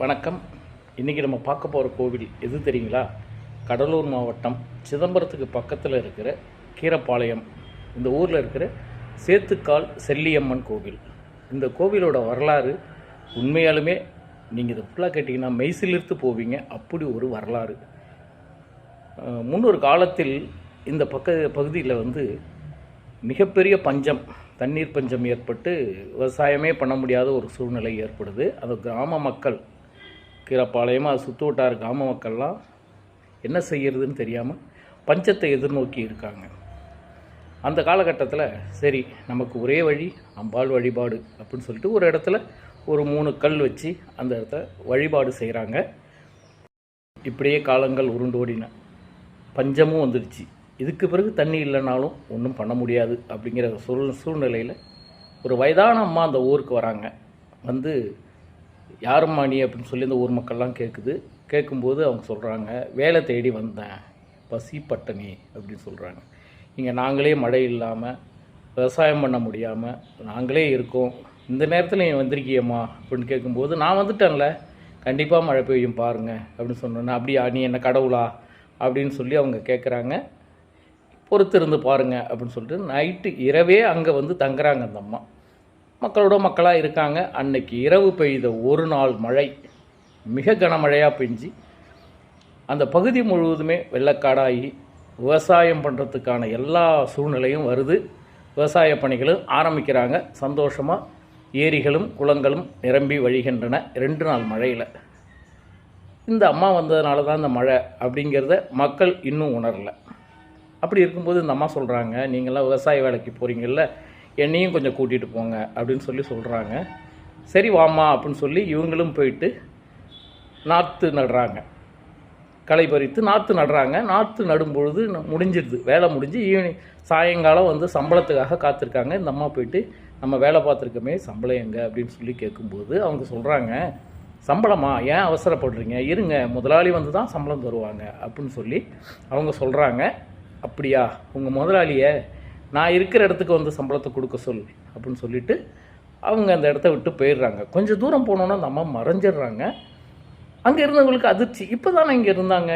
வணக்கம். இன்றைக்கி நம்ம பார்க்க போகிற கோவில் எது தெரியுங்களா? கடலூர் மாவட்டம் சிதம்பரத்துக்கு பக்கத்தில் இருக்கிற கீரப்பாளையம். இந்த ஊரில் இருக்கிற சேத்துக்கால் செல்லியம்மன் கோவில். இந்த கோவிலோட வரலாறு உண்மையாலுமே நீங்கள் இதை ஃபுல்லாக கேட்டிங்கன்னா மெய்சிலிருந்து போவீங்க. அப்படி ஒரு வரலாறு. முன்னொரு காலத்தில் இந்த பக்க பகுதியில் வந்து மிகப்பெரிய பஞ்சம் தண்ணீர் பஞ்சம் ஏற்பட்டு விவசாயமே பண்ண முடியாத ஒரு சூழ்நிலை ஏற்படுது. அது கிராம மக்கள் கீரப்பாளையம் அது சுற்று வட்டார கிராம மக்கள்லாம் என்ன செய்கிறதுன்னு தெரியாமல் பஞ்சத்தை எதிர்நோக்கி இருக்காங்க. அந்த காலகட்டத்தில் சரி நமக்கு ஒரே வழி அம்பாள் வழிபாடு அப்படின்னு சொல்லிட்டு ஒரு இடத்துல ஒரு மூணு கல் வச்சு அந்த இடத்த வழிபாடு செய்கிறாங்க இப்படியே காலங்கள் உருண்டோடின. பஞ்சமும் வந்துடுச்சு. இதுக்கு பிறகு தண்ணி இல்லைனாலும் ஒன்றும் பண்ண முடியாது அப்படிங்கிற சூழ் சூழ்நிலையில் ஒரு வயதான அம்மா அந்த ஊருக்கு வராங்க. வந்து யாரும்மா நீ அப்படின்னு சொல்லி இந்த ஊர் மக்கள்லாம் கேட்குது கேட்கும்போது அவங்க சொல்கிறாங்க வேலை தேடி வந்தேன். பசி பட்டணி அப்படின்னு சொல்கிறாங்க இங்கே நாங்களே மழை இல்லாமல் விவசாயம் பண்ண முடியாமல் நாங்களே இருக்கோம். இந்த நேரத்தில் நீ வந்திருக்கியம்மா அப்படின்னு கேட்கும்போது நான் வந்துட்டேன்ல. கண்டிப்பாக மழை பெய்யும் பாருங்க அப்படின்னு சொன்னோன்னே அப்படியா? நீ என்ன கடவுளா? அப்படின்னு சொல்லி அவங்க கேட்குறாங்க பொறுத்திருந்து பாருங்க அப்படின்னு சொல்லிட்டு நைட்டு இரவே அங்கே வந்து தங்குறாங்க அந்த அம்மா. மக்களோட மக்களாக இருக்காங்க. அன்னைக்கு இரவு பெய்த ஒரு நாள் மழை மிக கனமழையாக பெஞ்சு அந்த பகுதி முழுவதுமே வெள்ளக்காடாகி விவசாயம் பண்ணுறதுக்கான எல்லா சூழ்நிலையும் வருது. விவசாய பணிகளும் ஆரம்பிக்கிறாங்க. சந்தோஷமாக ஏரிகளும் குளங்களும் நிரம்பி வழிகின்றன ரெண்டு நாள் மழையில். இந்த அம்மா வந்ததுனால தான் இந்த மழை அப்படிங்கிறத மக்கள் இன்னும் உணரல. அப்படி இருக்கும்போது இந்த அம்மா சொல்கிறாங்க நீங்களாம் விவசாய வேலைக்கு போகிறீங்கல்ல என்னையும் கொஞ்சம் கூட்டிகிட்டு போங்க அப்படின்னு சொல்லி சொல்கிறாங்க சரி வாம்மா அப்படின்னு சொல்லி இவங்களும் போயிட்டு நாற்று நடுறாங்க. களை பறித்து நாற்று நடுறாங்க. நாற்று நடும்பொழுது முடிஞ்சிடுது. வேலை முடிஞ்சு ஈவினிங் சாயங்காலம் வந்து சம்பளத்துக்காக காத்திருக்காங்க. இந்த அம்மா போயிட்டு நம்ம வேலை பார்த்துருக்கோமே சம்பளம் எங்கே அப்படின்னு சொல்லி கேட்கும்போது அவங்க சொல்கிறாங்க சம்பளமா? ஏன் அவசரப்படுறீங்க? இருங்க முதலாளி வந்து தான் சம்பளம் தருவாங்க. அப்படின்னு சொல்லி அவங்க சொல்கிறாங்க அப்படியா? உங்கள் முதலாளியை நான் இருக்கிற இடத்துக்கு வந்து சம்பளத்தை கொடுக்க சொல் அப்படின்னு சொல்லிட்டு அவங்க அந்த இடத்த விட்டு போயிடுறாங்க. கொஞ்சம் தூரம் போனோன்னா அந்த அம்மா மறைஞ்சிடுறாங்க. அங்கே இருந்தவங்களுக்கு அதிர்ச்சி. இப்போ தானே இங்கே இருந்தாங்க.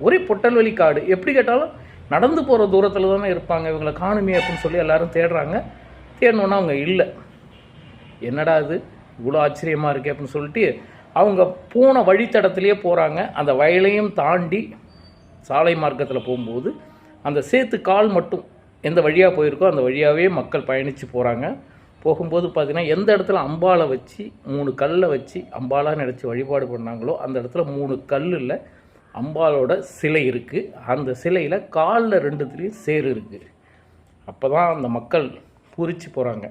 ஒரே பொட்டல்வெளி காடு. எப்படி கேட்டாலும் நடந்து போகிற தூரத்தில் தானே இருப்பாங்க. இவங்களை காணுமே அப்படின்னு சொல்லி எல்லாரும் தேடுறாங்க. தேடணுன்னா அவங்க இல்லை. என்னடா இது? இவ்வளோ ஆச்சரியமாக இருக்கே அப்படின்னு சொல்லிட்டு அவங்க போன வழித்தடத்துலேயே போகிறாங்க அந்த வயலையும் தாண்டி சாலை மார்க்கத்தில் போகும்போது அந்த சேத்து கால் மட்டும் எந்த வழியாக போயிருக்கோ அந்த வழியாகவே மக்கள் பயணித்து போகிறாங்க போகும்போது பார்த்தீங்கன்னா எந்த இடத்துல அம்பாளை வச்சு மூணு கல்லை வச்சு அம்பாலாக நினச்சி வழிபாடு பண்ணாங்களோ அந்த இடத்துல மூணு கல்லில் அம்பாலோட சிலை இருக்குது அந்த சிலையில் காலில் ரெண்டுத்துலேயும் சேர் இருக்குது அப்போ தான் அந்த மக்கள் பூரிச்சு போகிறாங்க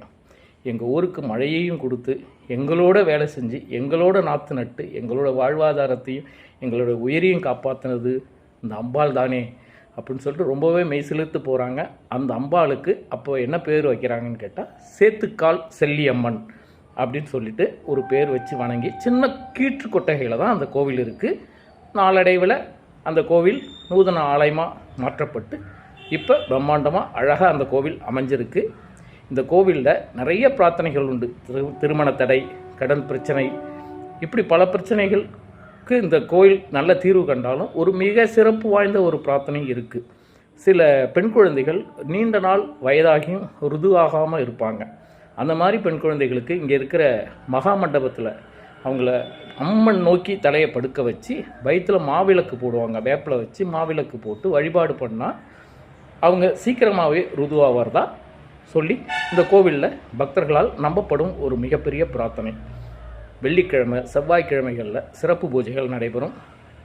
எங்கள் ஊருக்கு மழையையும் கொடுத்து எங்களோட வேலை செஞ்சு எங்களோட நாற்று நட்டு எங்களோட வாழ்வாதாரத்தையும் எங்களோட உயிரையும் காப்பாற்றினது இந்த அம்பாள் தானே. அப்படின்னு சொல்லிட்டு ரொம்பவே மெய் செலுத்து போகிறாங்க அந்த அம்பாளுக்கு அப்போ என்ன பேர் வைக்கிறாங்கன்னு கேட்டால் சேத்துக்கால் செல்லியம்மன் அப்படின்னு சொல்லிட்டு ஒரு பேர் வச்சு வணங்கி சின்ன கீற்று கொட்டகையில் தான் அந்த கோவில் இருக்குது நாளடைவில் அந்த கோவில் நூதன ஆலயமாக மாற்றப்பட்டு இப்போ பிரம்மாண்டமாக அழகாக அந்த கோவில் அமைஞ்சிருக்கு. இந்த கோவிலில் நிறைய பிரார்த்தனைகள் உண்டு. திரு திருமண தடை கடன் பிரச்சனை இப்படி பல பிரச்சனைகள் பிரச்சனைகளுக்கு இந்த கோயில் நல்ல தீர்வு கண்டாலும் ஒரு மிக சிறப்பு வாய்ந்த ஒரு பிரார்த்தனை இருக்குது சில பெண் குழந்தைகள் நீண்ட நாள் வயதாகியும் ருதுவாகாமல் இருப்பாங்க. அந்த மாதிரி பெண் குழந்தைகளுக்கு இங்கே இருக்கிற மகா மண்டபத்தில் அவங்கள அம்மன் நோக்கி தலையை படுக்க வச்சு வயிற்றில் மாவிளக்கு போடுவாங்க. வேப்பிலை வச்சு மாவிளக்கு போட்டு வழிபாடு பண்ணால் அவங்க சீக்கிரமாகவே ருதுவாகிறதா சொல்லி இந்த கோவிலில் பக்தர்களால் நம்பப்படும் ஒரு மிகப்பெரிய பிரார்த்தனை. வெள்ளிக்கிழமை செவ்வாய்க்கிழமைகளில் சிறப்பு பூஜைகள் நடைபெறும்.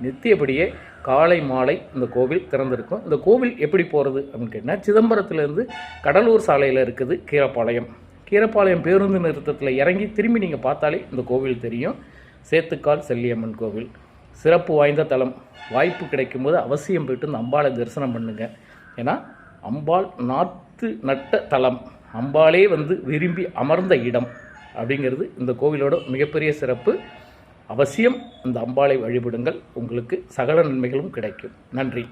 நித்தியபடியே காலை மாலை இந்த கோவில் திறந்திருக்கும். இந்த கோவில் எப்படி போகிறது அப்படின்னு கேட்டால் சிதம்பரத்துலேருந்து கடலூர் சாலையில் இருக்குது கீரப்பாளையம். கீரப்பாளையம் பேருந்து நிறுத்தத்தில் இறங்கி திரும்பி நீங்கள் பார்த்தாலே இந்த கோவில் தெரியும். சேத்துக்கால் செல்லியம்மன் கோவில். சிறப்பு வாய்ந்த தலம். வாய்ப்பு கிடைக்கும்போது அவசியம் போயிட்டு இந்த அம்பாளை தரிசனம் பண்ணுங்கள் ஏன்னா அம்பாள் நாற்று நட்ட தலம். அம்பாளே வந்து விரும்பி அமர்ந்த இடம். அப்படிங்கிறது இந்த கோவிலோட மிகப்பெரிய சிறப்பு. அவசியம் இந்த அம்பாளை வழிபடுங்கள். உங்களுக்கு சகல நன்மைகளும் கிடைக்கும். நன்றி.